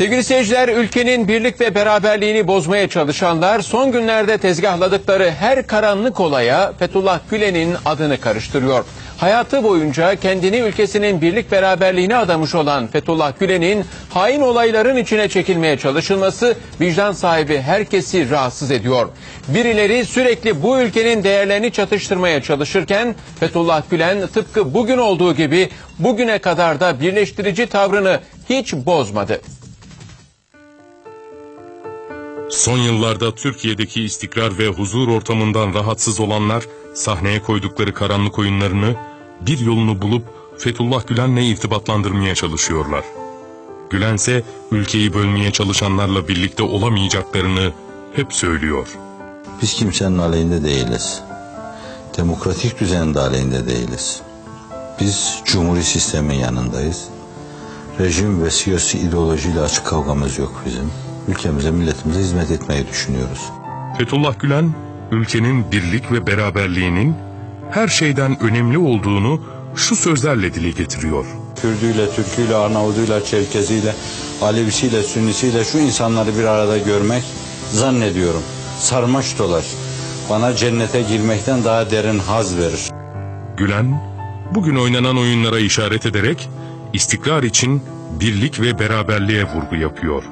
Sevgili seyirciler, ülkenin birlik ve beraberliğini bozmaya çalışanlar son günlerde tezgahladıkları her karanlık olaya Fethullah Gülen'in adını karıştırıyor. Hayatı boyunca kendini ülkesinin birlik beraberliğine adamış olan Fethullah Gülen'in hain olayların içine çekilmeye çalışılması vicdan sahibi herkesi rahatsız ediyor. Birileri sürekli bu ülkenin değerlerini çatıştırmaya çalışırken Fethullah Gülen tıpkı bugün olduğu gibi bugüne kadar da birleştirici tavrını hiç bozmadı. Son yıllarda Türkiye'deki istikrar ve huzur ortamından rahatsız olanlar sahneye koydukları karanlık oyunlarını bir yolunu bulup Fethullah Gülen'le irtibatlandırmaya çalışıyorlar. Gülen ise ülkeyi bölmeye çalışanlarla birlikte olamayacaklarını hep söylüyor. Biz kimsenin aleyhinde değiliz. Demokratik düzenin de aleyhinde değiliz. Biz cumhuri sistemin yanındayız. Rejim ve siyasi ideolojiyle açık kavgamız yok bizim. Ülkemize, milletimize hizmet etmeyi düşünüyoruz. Fethullah Gülen, ülkenin birlik ve beraberliğinin her şeyden önemli olduğunu şu sözlerle dile getiriyor. Kürdüyle, Türküyle, Arnavuduyla, Çerkeziyle, Alevisiyle, Sünnisiyle şu insanları bir arada görmek zannediyorum. Sarmaş dolaş. Bana cennete girmekten daha derin haz verir. Gülen, bugün oynanan oyunlara işaret ederek istikrar için birlik ve beraberliğe vurgu yapıyor.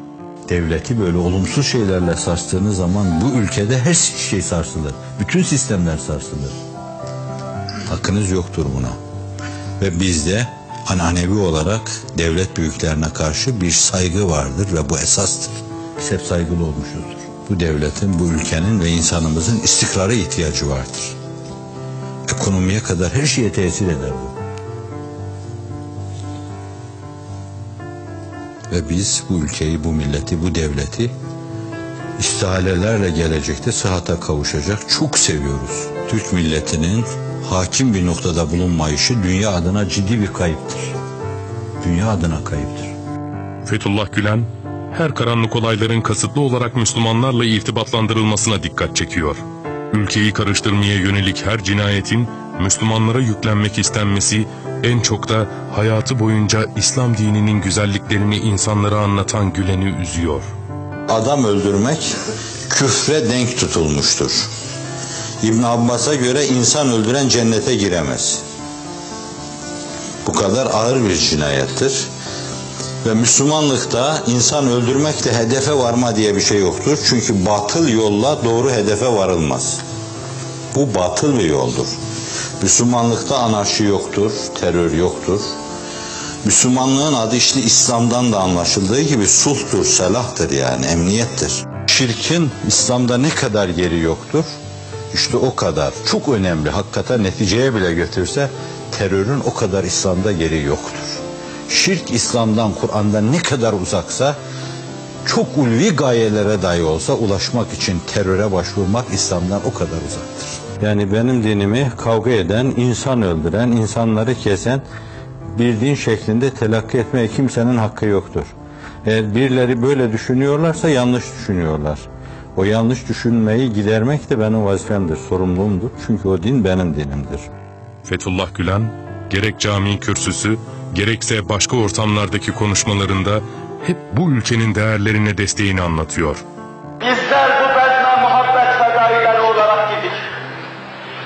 Devleti böyle olumsuz şeylerle sarstığınız zaman bu ülkede her şey sarsılır. Bütün sistemler sarsılır. Hakkınız yoktur buna. Ve bizde ananevi olarak devlet büyüklerine karşı bir saygı vardır ve bu esastır. Biz hep saygılı olmuşuzdur. Bu devletin, bu ülkenin ve insanımızın istikrara ihtiyacı vardır. Ekonomiye kadar her şeye tesir eder bu. Ve biz bu ülkeyi, bu milleti, bu devleti istihalelerle gelecekte sıhhata kavuşacak çok seviyoruz. Türk milletinin hakim bir noktada bulunmayışı dünya adına ciddi bir kayıptır. Dünya adına kayıptır. Fethullah Gülen, her karanlık olayların kasıtlı olarak Müslümanlarla irtibatlandırılmasına dikkat çekiyor. Ülkeyi karıştırmaya yönelik her cinayetin Müslümanlara yüklenmek istenmesi en çok da hayatı boyunca İslam dininin güzelliklerini insanlara anlatan Gülen'i üzüyor. Adam öldürmek küfre denk tutulmuştur. İbn Abbas'a göre insan öldüren cennete giremez. Bu kadar ağır bir cinayettir. Ve Müslümanlıkta insan öldürmekle hedefe varma diye bir şey yoktur. Çünkü batıl yolla doğru hedefe varılmaz. Bu batıl bir yoldur. Müslümanlıkta anarşi yoktur, terör yoktur. Müslümanlığın adı işte İslam'dan da anlaşıldığı gibi sulhtur, selahtır yani, emniyettir. Şirkin İslam'da ne kadar yeri yoktur? İşte o kadar. Çok önemli. Hakikaten neticeye bile götürse terörün o kadar İslam'da yeri yoktur. Şirk İslam'dan, Kur'an'dan ne kadar uzaksa çok ulvi gayelere dahi olsa ulaşmak için teröre başvurmak İslam'dan o kadar uzaktır. Yani benim dinimi kavga eden, insan öldüren, insanları kesen bir din şeklinde telakki etmeye kimsenin hakkı yoktur. Eğer birileri böyle düşünüyorlarsa yanlış düşünüyorlar. O yanlış düşünmeyi gidermek de benim vazifemdir, sorumluluğumdur. Çünkü o din benim dinimdir. Fethullah Gülen, gerek cami kürsüsü, gerekse başka ortamlardaki konuşmalarında hep bu ülkenin değerlerine desteğini anlatıyor. Bizler bu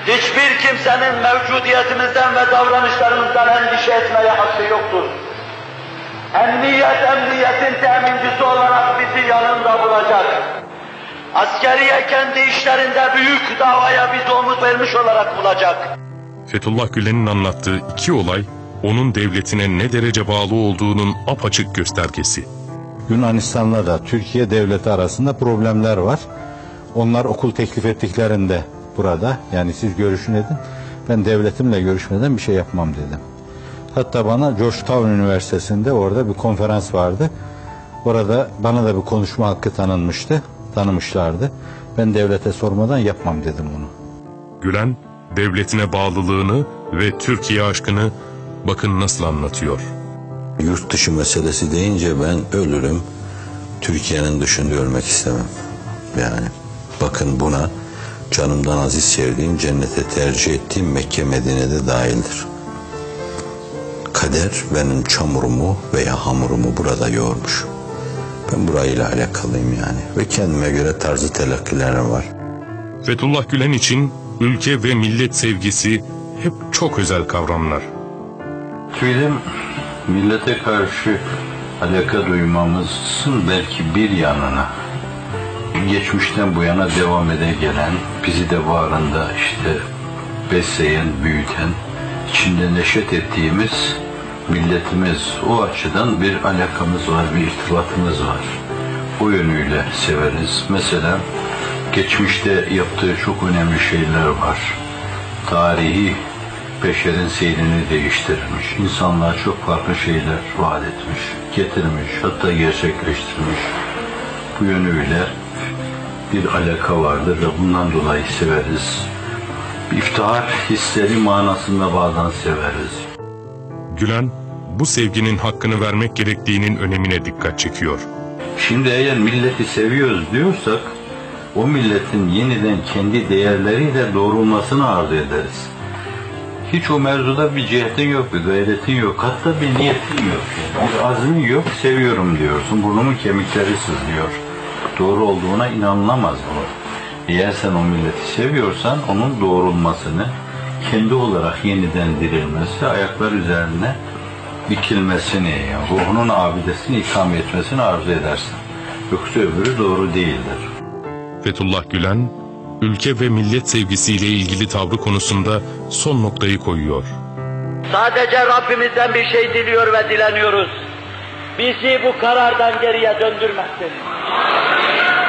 Hiçbir kimsenin mevcudiyetimizden ve davranışlarımızdan endişe etmeye hakkı yoktur. Emniyet, emniyetin temincisi olarak bizi yanında bulacak. Askeriye kendi işlerinde büyük davaya bizi omuz vermiş olarak bulacak. Fethullah Gülen'in anlattığı iki olay, onun devletine ne derece bağlı olduğunun apaçık göstergesi. Yunanistan'la da Türkiye devleti arasında problemler var. Onlar okul teklif ettiklerinde burada yani siz görüşün edin. Ben devletimle görüşmeden bir şey yapmam dedim. Hatta bana Georgetown Üniversitesi'nde orada bir konferans vardı. Orada bana da bir konuşma hakkı tanınmıştı. Tanımışlardı. Ben devlete sormadan yapmam dedim bunu. Gülen, devletine bağlılığını ve Türkiye aşkını bakın nasıl anlatıyor. Yurt dışı meselesi deyince ben ölürüm. Türkiye'nin dışında ölmek istemem. Yani bakın buna canımdan aziz sevdiğim, cennete tercih ettiğim Mekke Medine'de dahildir. Kader benim çamurumu veya hamurumu burada yoğurmuş. Ben burayla alakalıyım yani. Ve kendime göre tarzı telakkiler var. Fethullah Gülen için ülke ve millet sevgisi hep çok özel kavramlar. Bizim millete karşı alaka duymamızın belki bir yanına geçmişten bu yana devam ede gelen, bizi de varında işte besleyen, büyüten, içinde neşet ettiğimiz milletimiz o açıdan bir alakamız var, bir irtibatımız var. O yönüyle severiz. Mesela geçmişte yaptığı çok önemli şeyler var. Tarihi beşerin seyrini değiştirmiş. İnsanlığa çok farklı şeyler vaat etmiş, getirmiş, hatta gerçekleştirmiş. Bu yönüyle bir alaka vardır ve bundan dolayı severiz. İftihar hisleri manasında bazen severiz. Gülen, bu sevginin hakkını vermek gerektiğinin önemine dikkat çekiyor. Şimdi eğer milleti seviyoruz diyorsak, o milletin yeniden kendi değerleriyle doğrulmasını arzu ederiz. Hiç o mevzuda bir cihetin yok, bir gayretin yok, hatta bir niyetin yok. Bir azmin yok, seviyorum diyorsun, burnumun kemikleri sızlıyor. Doğru olduğuna inanılamaz bunu. Eğer sen o milleti seviyorsan, onun doğrulmasını, kendi olarak yeniden dirilmesi, ayaklar üzerine dikilmesini, ruhunun abidesini ikame etmesini arzu edersin. Yoksa öbürü doğru değildir. Fethullah Gülen, ülke ve millet sevgisiyle ilgili tavrı konusunda son noktayı koyuyor. Sadece Rabbimizden bir şey diliyor ve dileniyoruz. Bizi bu karardan geriye döndürmesin.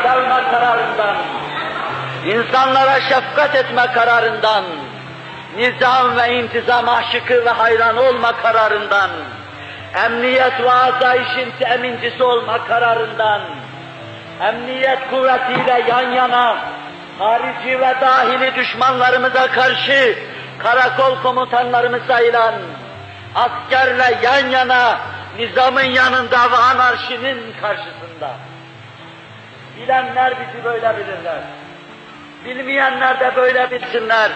Sevme kararından, insanlara şefkat etme kararından, nizam ve intizam aşıkı ve hayran olma kararından, emniyet ve asayişin temincisi olma kararından, emniyet kuvvetiyle yan yana, harici ve dahili düşmanlarımıza karşı karakol komutanlarımız sayılan, askerle yan yana, nizamın yanında ve anarşinin karşısında. Bilenler bizi böyle bilirler. Bilmeyenler de böyle bilsinler.